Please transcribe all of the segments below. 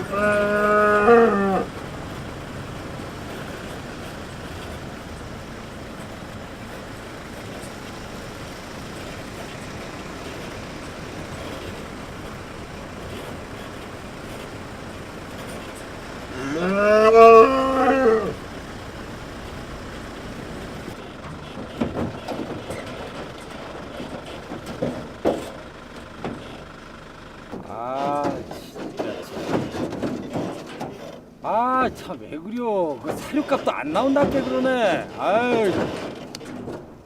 아 진짜 아 참 왜 그려 그 사료값도 안 나온다께 그러네 아유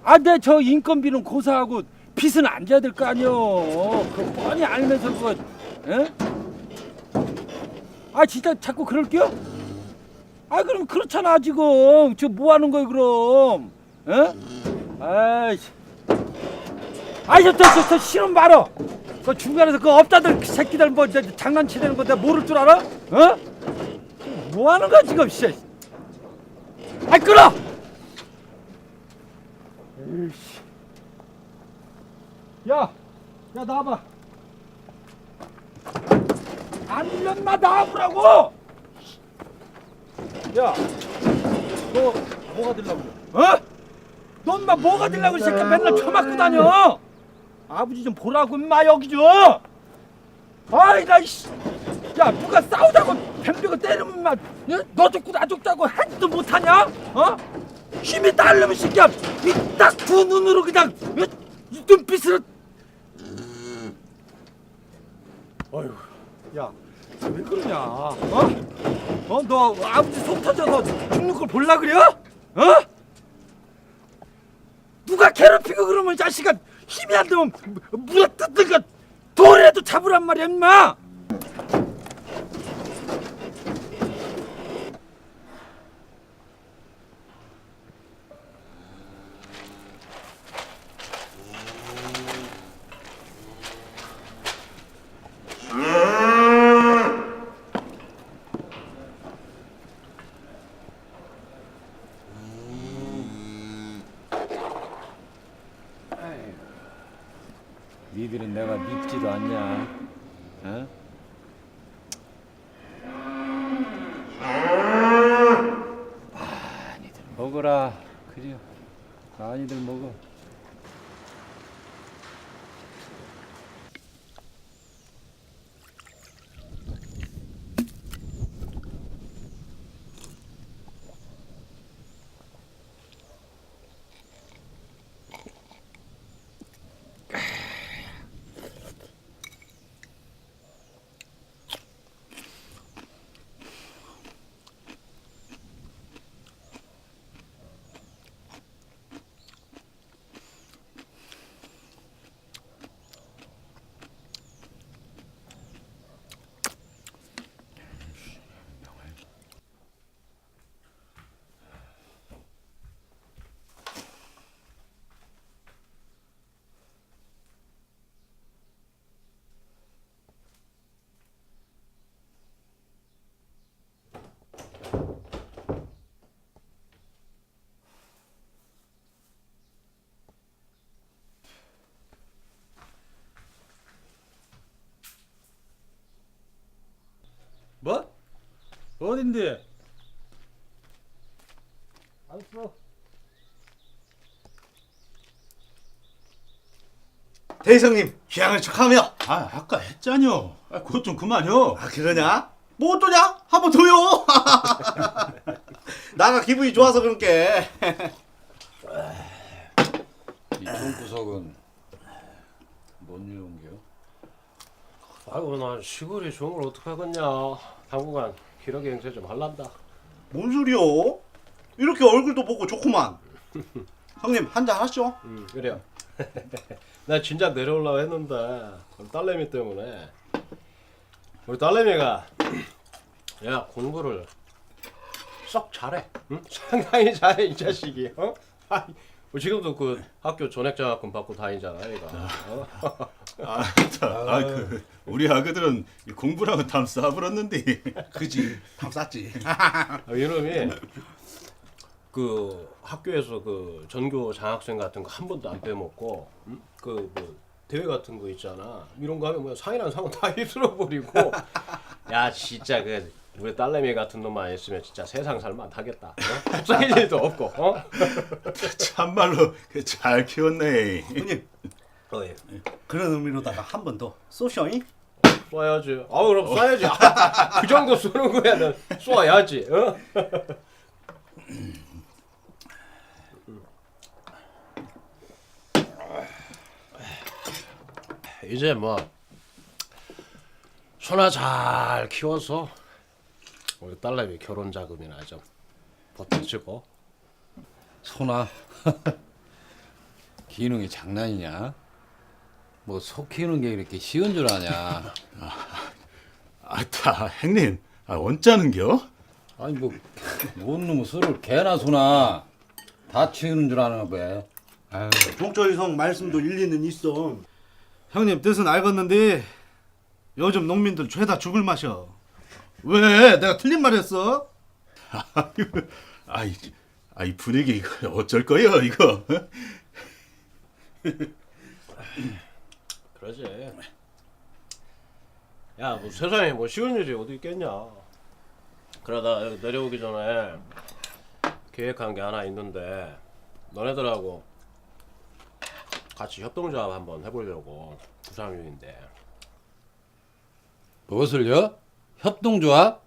아 내 저 인건비는 고사하고 빚은 안 져야 될 거 아니여 그 뻔히 알면서 그거 에? 아 진짜 자꾸 그럴게요? 아 그럼 그렇잖아 지금 저뭐 하는 거예요 그럼 에? 아이씨 아이 저 저 저 실험 말어 그 중간에서 그 업자들 그 새끼들 뭐 저, 저 장난치는 거 내가 모를 줄 알아? 어? 뭐 하는 거야 지금 씨. 아이 끊어. 에이씨. 야, 야 나와봐. 안면마 나와보라고. 야, 너 뭐가? 그래? 어? 넌마 뭐가 되려고 이 새끼 맨날 처맞고 다녀? 아버지 좀 보라고 임마 여기 좀. 아이 나 씨. 야 누가 싸우자고 뱀비고 때리면 임마 예? 너 죽고 나 죽자고 하지도 못하냐? 어? 힘이 딸려면 새끼야 이딱 두 눈으로 그냥 예? 이 눈빛으로 어휴 야 왜 그러냐 어? 어? 너 아버지 속 터져서 죽는 걸 볼라 그래? 어? 누가 괴롭히고 그러면 이 자식아 힘이 안 되면 물어 뜯든가 돌이라도 잡으란 말이야 임마 니들은 내가 어딘데? 알았어 대성님 휴양을 축하하며 아 아까 했잖여. 아, 그것 좀 그만요. 아 그러냐? 뭐 어떠냐? 한번 더요 나가 기분이 좋아서 그런게 이 종구석은 뭔 일온 게요? 아이고 난 시골이 종을 어떡하겠냐 당분간 기러기 행세 좀 할란다. 뭔 소리요? 이렇게 얼굴도 보고 좋구만. 형님 한 잔 하시죠. 음 그래요. 나 진작 내려오려고 했는데 우리 딸내미 때문에. 우리 딸내미가 야 공부를 썩 잘해. 응? 상당히 잘해 이 자식이. 어? 뭐 지금도 그 학교 전액장학금 받고 다니잖아 얘가. 어? 아, 아, 그 우리 아그들은 이 공부랑은 탐 싸버렸는데. 그지 밥 쌌지 아, 이놈이 그 학교에서 그 전교 장학생 같은 거 한 번도 안 빼먹고 그 뭐 대회 같은 거 있잖아 이런 거 하면 뭐 상이란 상은 다 휩쓸어 버리고 야 진짜 그 우리 딸내미 같은 놈만 있으면 진짜 세상 살만 하겠다. 어? 속상해질 일도 없고. 어? 참말로 그잘 키웠네. 형님 어, 예. 그런 의미로다가 한 번 더 쏘셔잉? 쏴야지. 아 그럼 쏴야지. 그 정도 쏘는 거야. 넌 쏴야지. 어? 이제 뭐 소나 잘 키워서 우리 딸내미 결혼 자금이나 좀 보태주고 소나 기능이 장난이냐? 뭐 소 키우는 게 이렇게 쉬운 줄 아냐? 아따 형님, 아, 원짜는겨? 아니 뭐 뭔 놈의 소를 개나 소나 다 치우는 줄 아나 봐. 아유, 종철이성 말씀도 일리는 있어. 형님 뜻은 알겠는데 요즘 농민들 죄다 죽을 맛이야. 왜? 내가 틀린 말했어? 아이고, 아이, 아이 분위기 이거 어쩔 거요 이거? 그러지. 야, 뭐 세상에 뭐 쉬운 일이 어디 있겠냐. 그러다 여기 내려오기 전에 계획한 게 하나 있는데 너네들하고 같이 협동조합 한번 해보려고 부상윤인데 무엇을요? 협동조합?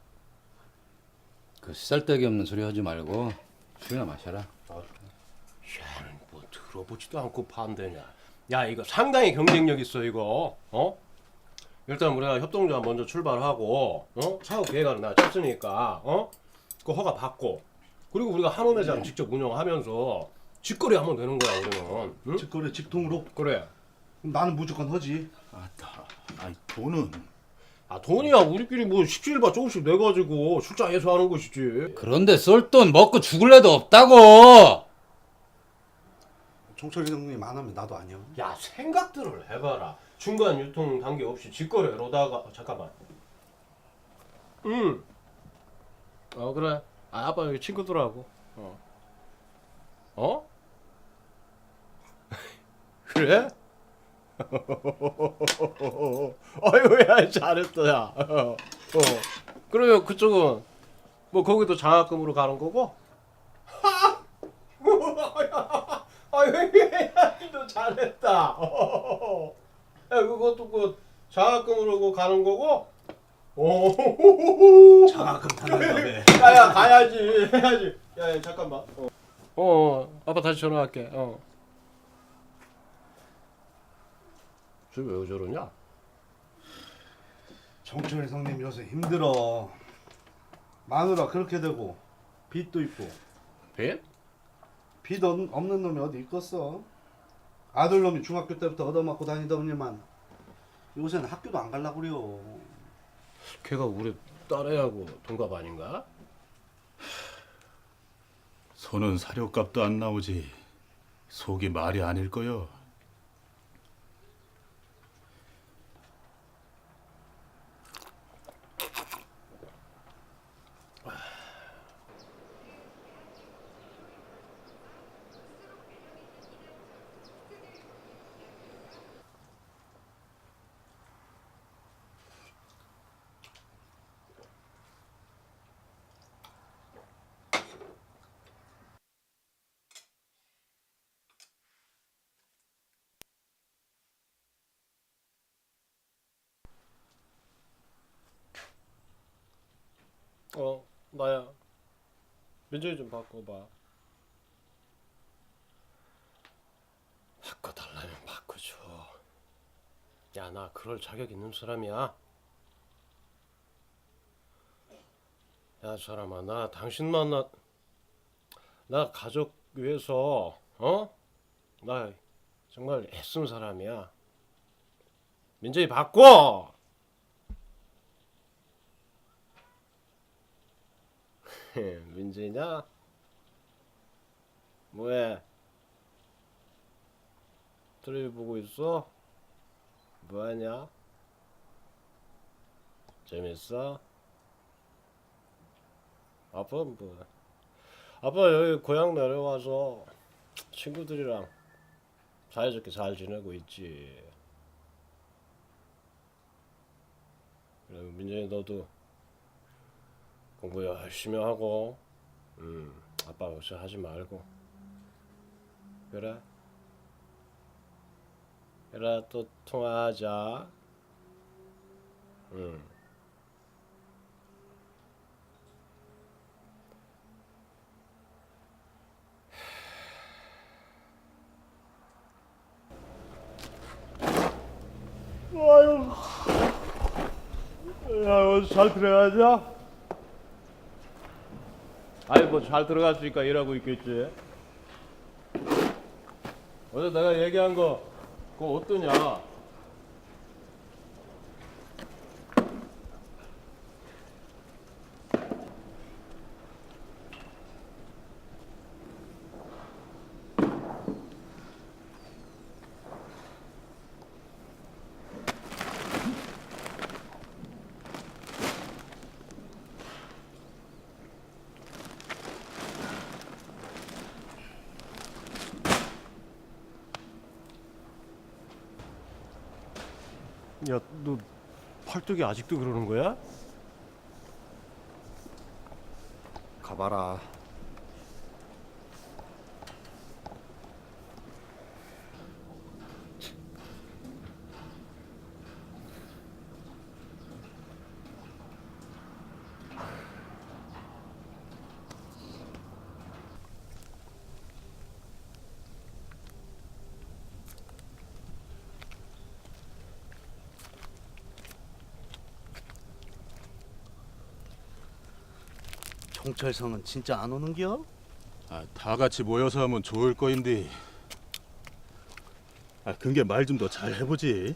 그 쓸데기 없는 소리 하지 말고 술이나 마셔라. 쟤는 뭐 들어보지도 않고 반대냐. 야, 이거 상당히 경쟁력 있어 이거. 어? 일단 우리가 협동조합 먼저 출발하고 어? 사업 계획안을 내가 짰으니까 어? 그 허가 받고 그리고 우리가 한우 매장 직접 운영하면서 직거래 하면 되는 거야 우리는. 응? 직거래 직통으로? 그래. 그럼 나는 무조건 하지. 아따, 아이 돈은 아 돈이야 우리끼리 뭐 17바 조금씩 내가지고 출자해서 하는 것이지. 그런데 쏠돈 먹고 죽을 애도 없다고. 종철이 형님 안 하면 나도 아니야. 야 생각들을 해봐라. 중간 유통 단계 없이 직거래로다가 어, 잠깐만. 응. 어 그래. 아 아빠 여기 친구들하고. 어. 어? 그래? 아이고 야 잘했다 야. 어. 어. 그러면 그쪽은 뭐 거기도 장학금으로 가는 거고? 아이고 너 잘했다. 야 그것도 그 장학금으로 그 가는 거고? 오. 장학금 타는 야야 가야지 해야지. 야, 야 잠깐만. 어. 어 아빠 다시 전화할게. 어. 쟤왜 저러냐? 정철이 성님 요새 힘들어. 마누라 그렇게 되고 빚도 있고 배? 빚 없- 없는 놈이 어디 있겠어? 아들 놈이 중학교 때부터 얻어맞고 다니더니만 요새는 학교도 안 갈라 그래요. 걔가 우리 딸애하고 동갑 아닌가? 소는 사료값도 안 나오지. 속이 말이 아닐 거요. 어 나야. 민정이 좀 바꿔봐. 바꿔달라면 바꿔줘. 야 나 그럴 자격 있는 사람이야. 야 사람아 나 당신 만나 나 가족 위해서 어? 나 정말 애쓴 사람이야. 민정이 바꿔. 민지냐? 뭐해? 텔레비 보고 있어? 뭐하냐? 재밌어? 아빠 뭐? 아빠 여기 고향 내려와서 친구들이랑 사이좋게 잘 지내고 있지. 그래 민정이 너도 공부 열심히 하고, 음, 아빠 걱정 하지 말고. 그래. 그래 또 통화하자. 응. 야, 어디 잘 들어가자. 아이 뭐 잘 들어갔으니까 일하고 있겠지. 어제 내가 얘기한 거 그거 어떠냐? 야, 너 팔뚝이 아직도 그러는 거야? 가봐라. 경찰서는 진짜 안 오는겨? 아, 다 같이 모여서 하면 좋을 거인데. 아, 그게 말 좀 더 잘 해보지.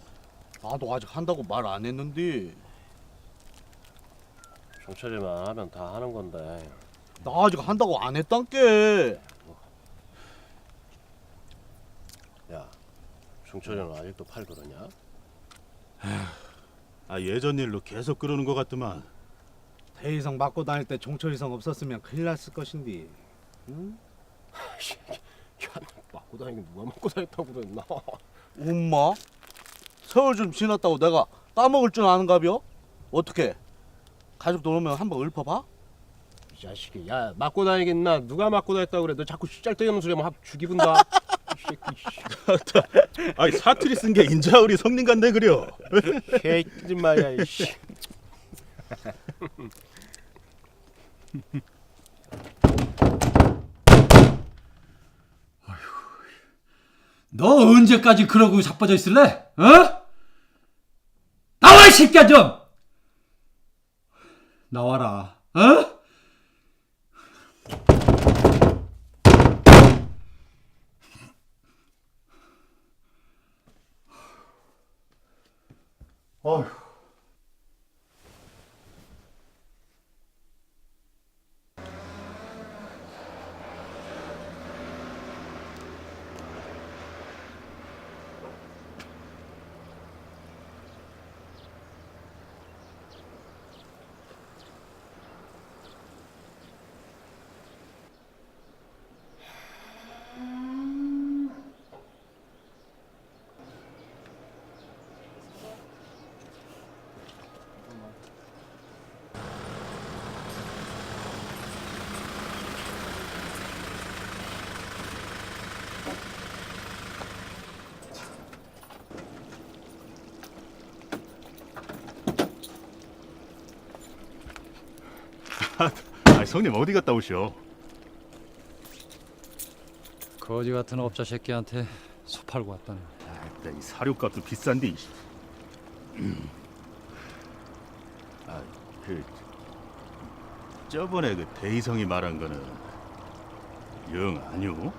나도 아직 한다고 말 안 했는데 경찰이만 하면 다 하는 건데. 나 아직 한다고 안 했단께. 야, 종철이는 아직도 팔 그러냐? 아, 예전 일로 계속 그러는 것 같더만. 대이성 맞고 다닐 때 종철이성 없었으면 큰일 났을 것인데. 야, 맞고 다니긴 누가 맞고 다녔다고 그랬나? 엄마? 세월 좀 지났다고 내가 까먹을 줄 아는가벼? 어떻게? 가족들 오면 한번 읊어봐? 이 자식이, 야, 맞고 다니겠나? 누가 맞고 다녔다고 그래? 너 자꾸 짤데없는 소리 하면 확 죽이 분다. 이 새끼, 씨. 아, 사투리 쓴 게 인자 우리 성님 같네 그려. 마야, 이씨. 너 언제까지 그러고 자빠져 있을래? 어? 나와 이 새끼야 좀! 나와라. 어? 아, 성님 어디 갔다 오셔? 거지 같은 업자 새끼한테 소 팔고 왔다는. 아, 이 사료값도 비싼데. 이 씨. 음. 아, 그 저번에 그 대희성이 말한 거는 영 아니오?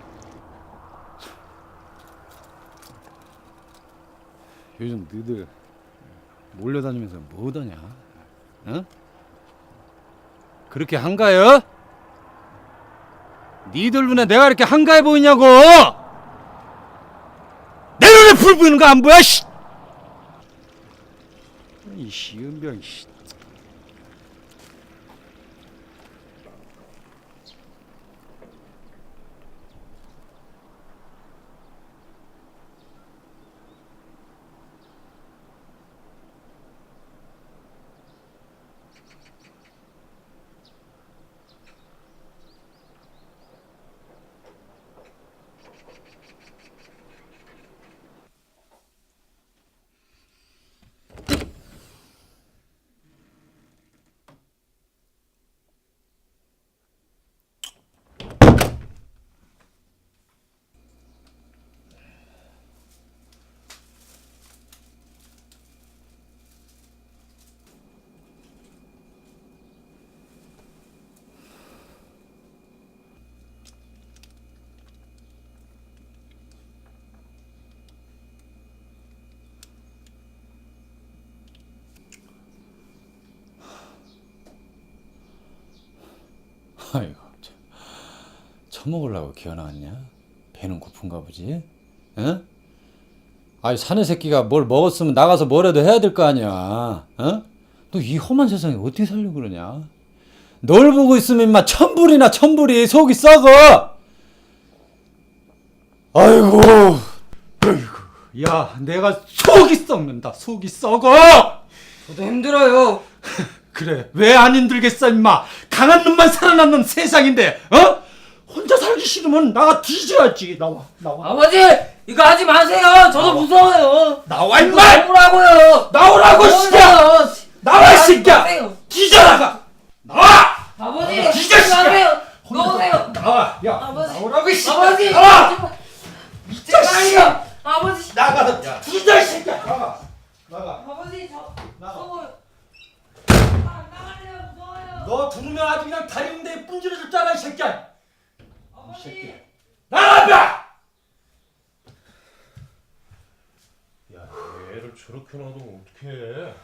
요즘 너희들 몰려다니면서 뭐더냐? 어? 그렇게 한가해? 니들 눈에 내가 이렇게 한가해 보이냐고! 내 눈에 불 보이는 거 안 보여? 씨! 이 시은병 씨. 아이고 참. 처먹으려고 기어나왔냐? 배는 고픈가 보지? 응? 아이 사내 새끼가 뭘 먹었으면 나가서 뭐라도 해야 될 거 아니야 어? 너이 험한 세상에 어떻게 살려고 그러냐? 널 보고 있으면 인마 천불이나 천불이 속이 썩어 아이고 아이고 야 내가 속이 썩는다 속이 썩어 저도 힘들어요. 그래 왜 안 힘들겠어 임마 강한 놈만 살아남는 세상인데 어? 혼자 살기 싫으면 나가 뒤져야지 나와 나와 아버지 이거 하지 마세요. 저도 무서워요. 나와 임마 해보라고요. 나오라고 무서워요. 나와 이 하지 새끼야 마세요. 뒤져나가 나와 아버지 어, 뒤져, 하지 마세요. 넣으세요. 나와 야 아버지. 나오라고 이 새끼야 아버지 나와 제발요. 아버지 나가 너 뒤져 이 새끼야 나가 나가 아버지 저 나가. 무서워요. 안 나갈래요 무서워요. 너 부르면 아주 그냥 다리인데 분질러줄 줄 알아 이 새끼야. 아버지. 나가 야 애를 저렇게 놔두면 어떡해?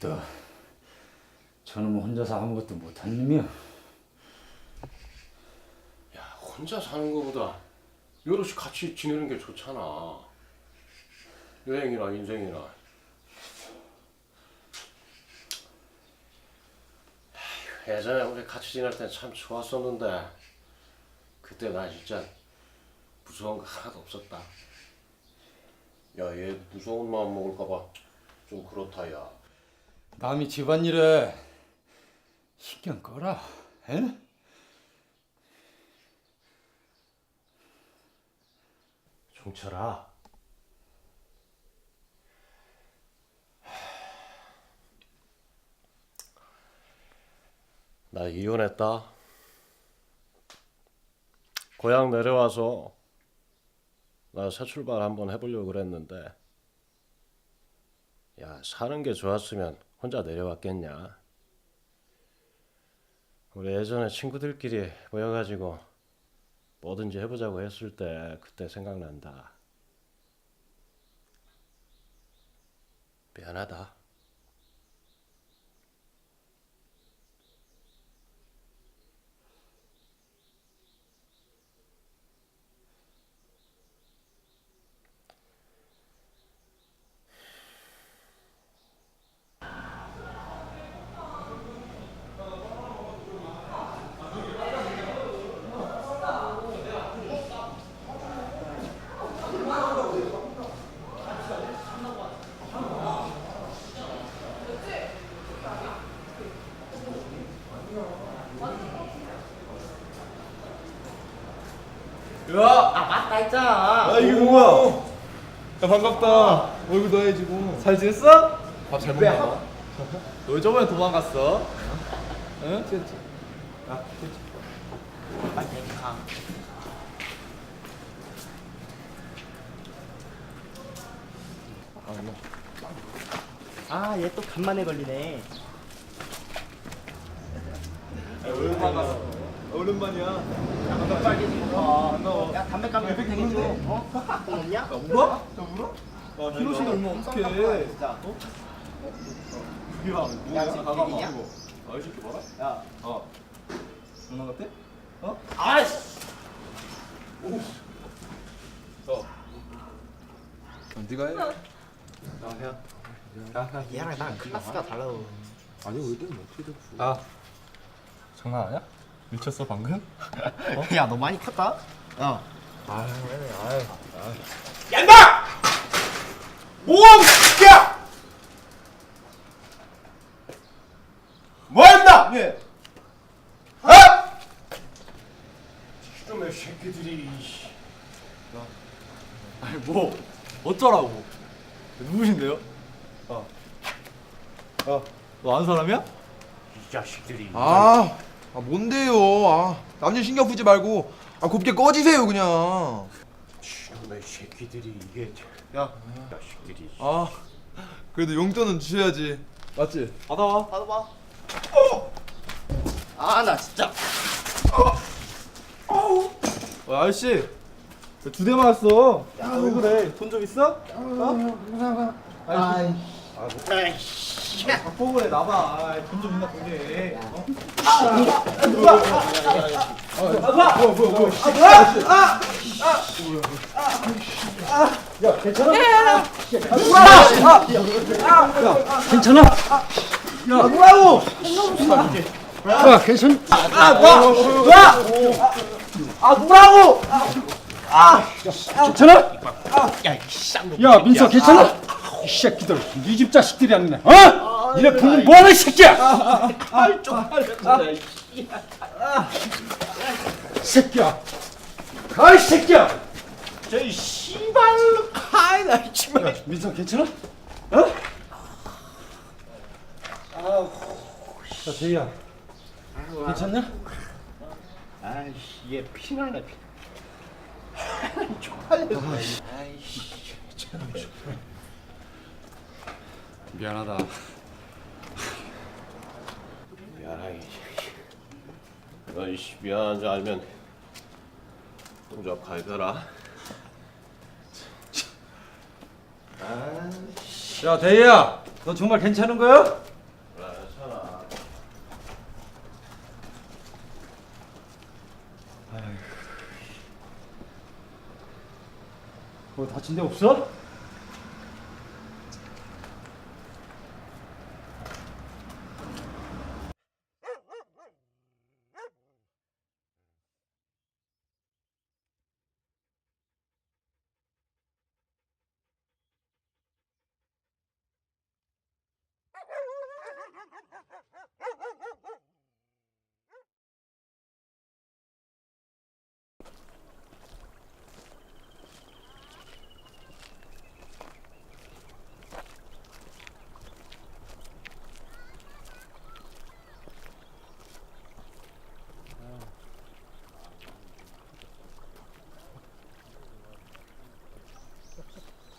또 저놈은 혼자서 아무것도 못한 놈이야 야 혼자 사는 거보다 여럿이 같이 지내는 게 좋잖아. 여행이나 인생이나 에휴, 예전에 우리 같이 지낼 땐 참 좋았었는데 그때 나 진짜 무서운 거 하나도 없었다. 야 얘 무서운 마음 먹을까봐 좀 그렇다 야. 남이 집안일에 신경 꺼라 에? 종철아 나 이혼했다 고향 내려와서 나 새 출발 한번 해보려고 그랬는데 야 사는 게 좋았으면 혼자 내려왔겠냐 우리 예전에 친구들끼리 모여가지고 뭐든지 해보자고 했을 때 그때 생각난다. 미안하다. 아 맞다 했잖아. 아 이게 누구야? 야 반갑다. 얼굴 너해지고. 잘 지냈어? 밥 잘 먹나 봐. 너 저번에 도망갔어? 응? 그렇지. 아, 그렇지. 아, 얘 또 간만에 걸리네. 오랜만이야. 야, 담배 까면 되겠지? 어? 돈 없냐? 울어? 너 울어? 아, 히로시 울면 어떡해. 진짜. 어? 야, 야, 지금 가가 얘기냐? 아, 이 새끼 뭐라? 야, 어. 장난 같아? 어? 아이씨. 어. 네가 해. 야, 얘랑 나랑 클래스가 달라. 아. 장난 아니야? 미쳤어 방금? 야, 너 많이 컸다? 야. 얀다! 모험 야! 뭐한다? 예. 어? 새끼들이. 아니 뭐 어쩌라고? 누구신데요? 어. 어. 너 아는 사람이야? 이 자식들이. 아, 아 뭔데요? 아, 남녀 신경 쓰지 말고 아 곱게 꺼지세요 그냥. 이놈의 새끼들이 이게. 야, 자식들이. 아 그래도 용돈은 주셔야지. 맞지? 받아와. 받아봐. 아, 나 진짜. 어, 아저씨 두대 맞았어. 왜 그래? 돈 좀 있어? 어? 아이. 박보고래 나봐. 돈좀 있나 보게. 어? 괜찮아? 야, 괜찮? 아, 뭐? 야! 아, 뭐라고? 아, 괜찮아? 야, 민서 괜찮아? 이 새끼들, 네 집 자식들이 아니네. 어? 니네 부모 뭐하는 새끼야? 아, 좀 새끼야. 가이 새끼야. 저이 씨발로 카이 나 정말. 민서 괜찮아? 어? 야, 대희야. 괜찮냐? 아이씨 얘 피나네 피. 미안하다. 미안하게. 너이씨 미안한 줄 알면 동작 가이더라. 야, 대희야. 너 정말 괜찮은 거야? 괜찮아. 뭐 다친 데 없어?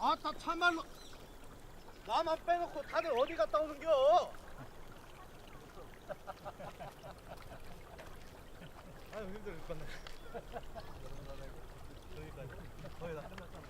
아따 참말로 나만 빼놓고 다들 어디 갔다 오는겨? 아유 힘들어 죽겠네. 거의 다 끝났잖아.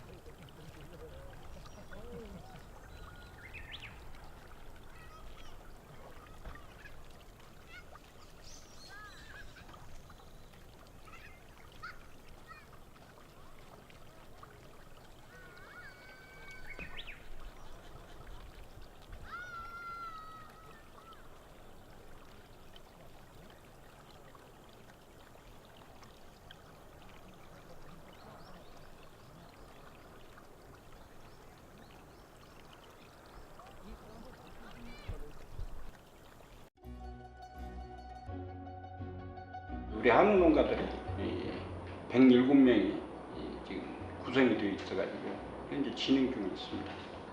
우리 한우 농가들이 107명이 지금 구성이 되어 있어가지고 현재 진행 중에 있습니다.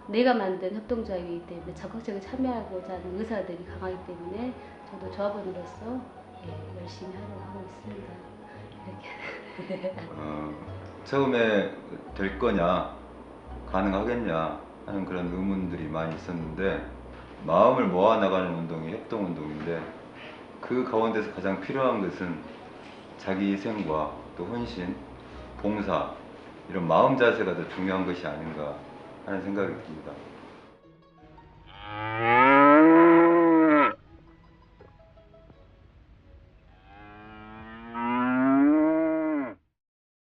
내가 만든 협동조합이기 때문에 적극적으로 참여하고자 하는 의사들이 강하기 때문에 저도 조합원으로서 예, 열심히 하려고 하고 있습니다. 이렇게 어, 처음에 될 거냐, 가능하겠냐 하는 그런 의문들이 많이 있었는데 마음을 모아 나가는 운동이 협동 운동인데 그 가운데서 가장 필요한 것은 자기 희생과 또 헌신, 봉사 이런 마음 자세가 더 중요한 것이 아닌가 하는 생각이 듭니다.